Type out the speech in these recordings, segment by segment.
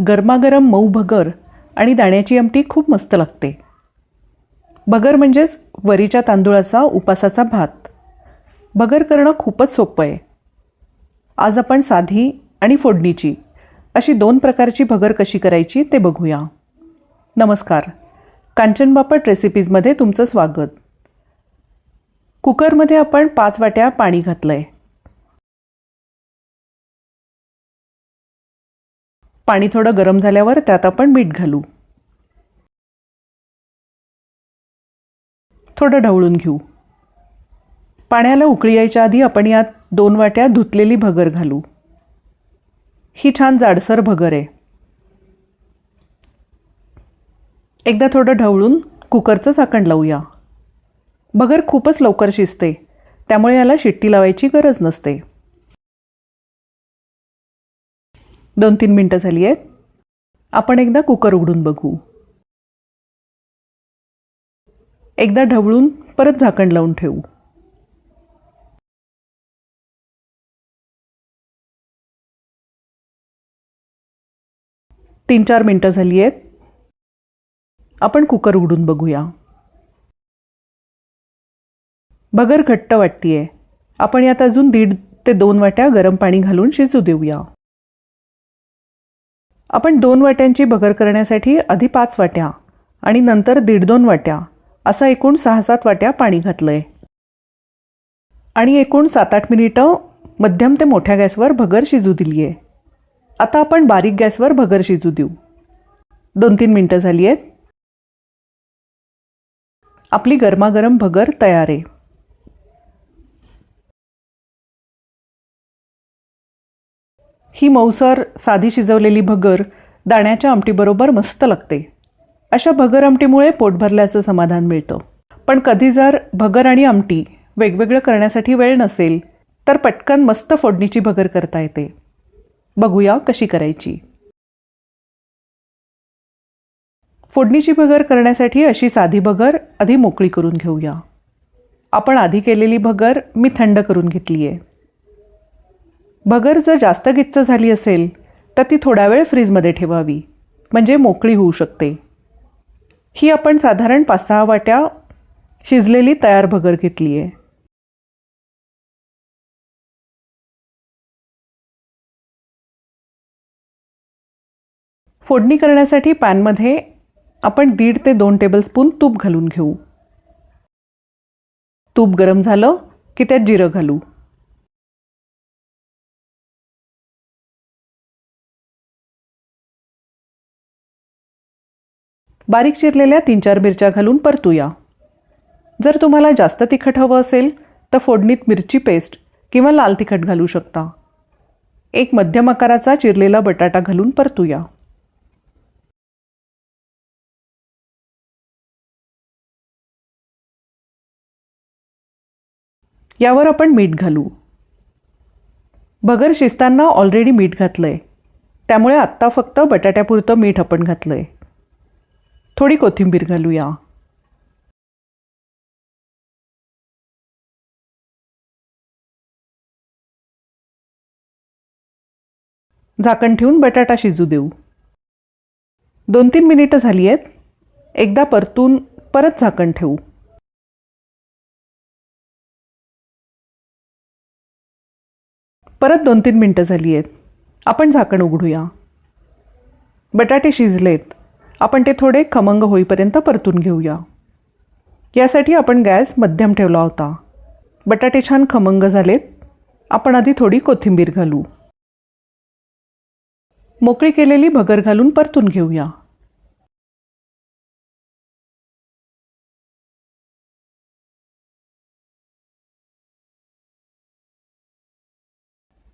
गरमागरम मऊ भगर आणि दाण्याची आमटी खूप मस्त लागते. भगर म्हणजेच वरीच्या तांदूळाचा उपासाचा भात. भगर करणं खूपच सोपं आहे. आज आपण साधी आणि फोडणीची अशी दोन प्रकारची भगर कशी करायची ते बघूया. नमस्कार. कांचन बापट रेसिपीजमध्ये तुमचं स्वागत. कुकरमध्ये आपण पाच वाट्या पाणी घातलं आहे पाणी थोडं गरम झाल्यावर त्यात आपण मीठ घालू. थोडं ढवळून घेऊ. पाण्याला उकळी यायच्या आधी आपण यात दोन वाट्या धुतलेली भगर घालू. ही छान जाडसर भगर आहे. एकदा थोडं ढवळून कुकरचं झाकण लावूया. भगर खूपच लवकर शिजते त्यामुळे याला शिट्टी लावायची गरज नसते. दोन तीन मिनटं झाली आहेत. आपण एकदा कुकर उघडून बघू. एकदा ढवळून परत झाकण लावून ठेवू. तीन चार मिनटं झाली आहेत. आपण कुकर उघडून बघूया. भगर घट्ट वाटतीये. आपण यात अजून दीड ते दोन वाट्या गरम पाणी घालून शिजू देऊया. आपण दोन वाट्यांची भगर करण्यासाठी आधी पाच वाट्या आणि नंतर दीड दोन वाट्या असा एकूण सहा सात वाट्या पाणी घातलंय. आणि एकूण सात आठ मिनिटं मध्यम ते मोठ्या गॅसवर भगर शिजू दिली आहे आता आपण बारीक गॅसवर भगर शिजू देऊ. दोन तीन मिनटं झाली आहेत. आपली गरमागरम भगर तयार आहे. ही मऊसर साधी शिजवलेली भगर दाण्याच्या आमटीबरोबर मस्त लागते. अशा भगर आमटीमुळे पोट भरल्याचं समाधान मिळतं. पण कधी जर भगर आणि आमटी वेगवेगळं करण्यासाठी वेळ नसेल तर पटकन मस्त फोडणीची भगर करता येते. बघूया कशी करायची. फोडणीची भगर करण्यासाठी अशी साधी भगर आधी मोकळी करून घेऊया. आपण आधी केलेली भगर मी थंड करून घेतली आहे भगर जर जास्त गिच्च झाली असेल तर ती थोडा वेळ फ्रीजमध्ये ठेवावी. म्हणजे मोकळी होऊ शकते. ही आपण साधारण पाच सहा वाट्या शिजलेली तयार भगर घेतली आहे. फोडणी करण्यासाठी पॅनमध्ये आपण दीड ते दोन टेबलस्पून तूप घालून घेऊ. तूप गरम झालं की त्यात जिरं घालू. बारीक चिरलेल्या तीन चार मिरच्या घालून परतूया. जर तुम्हाला जास्त तिखट हवं असेल तर फोडणीत मिरची पेस्ट किंवा लाल तिखट घालू शकता. एक मध्यम आकाराचा चिरलेला बटाटा घालून परतूया. यावर आपण मीठ घालू. भगर शिजताना ऑलरेडी मीठ घातलं आहे त्यामुळे आत्ता फक्त बटाट्यापुरतं मीठ आपण घातलं आहे थोडी कोथिंबीर घालूया. झाकण ठेवून बटाटा शिजू देऊ. दोन तीन मिनिटं झाली आहेत. एकदा परतून परत झाकण ठेवू. परत दोन तीन मिनटं झाली आहेत. आपण झाकण उघडूया. बटाटे शिजलेत. आपण ते थोडे खमंग होईपर्यंत परतून घेऊया. यासाठी आपण गॅस मध्यम ठेवला होता. बटाटे छान खमंग झालेत. आपण आधी थोडी कोथिंबीर घालू. मोकळी केलेली भगर घालून परतून घेऊया.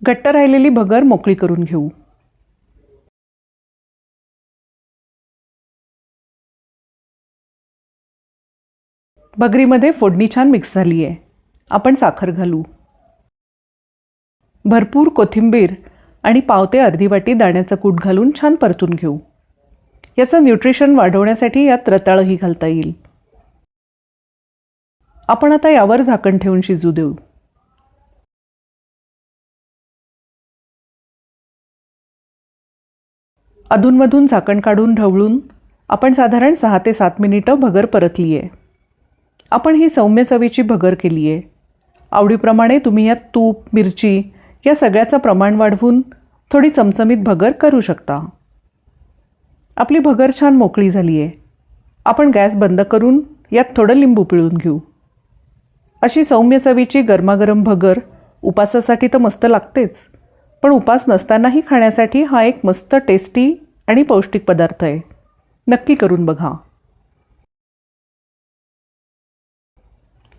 घट्ट राहिलेली भगर मोकळी करून घेऊ. भगरीमध्ये फोडणी छान मिक्स झाली आहे. आपण साखर घालू. भरपूर कोथिंबीर आणि पाव ते अर्धी वाटी दाण्याचं कूट घालून छान परतून घेऊ. याचं न्यूट्रिशन वाढवण्यासाठी यात रताळही घालता येईल. आपण आता यावर झाकण ठेवून शिजू देऊ. अधूनमधून झाकण काढून ढवळून आपण साधारण सहा ते सात मिनिटं भगर परतली आहे आपण ही सौम्य चवीची भगर केली आहे आवडीप्रमाणे तुम्ही यात तूप मिरची या सगळ्याचं प्रमाण वाढवून थोडी चमचमीत भगर करू शकता. आपली भगर छान मोकळी झाली आहे आपण गॅस बंद करून यात थोडं लिंबू पिळून घेऊ. अशी सौम्य चवीची गरमागरम भगर उपासासाठी तर मस्त लागतेच पण उपास नसतानाही खाण्यासाठी हा एक मस्त टेस्टी आणि पौष्टिक पदार्थ आहे. नक्की करून बघा.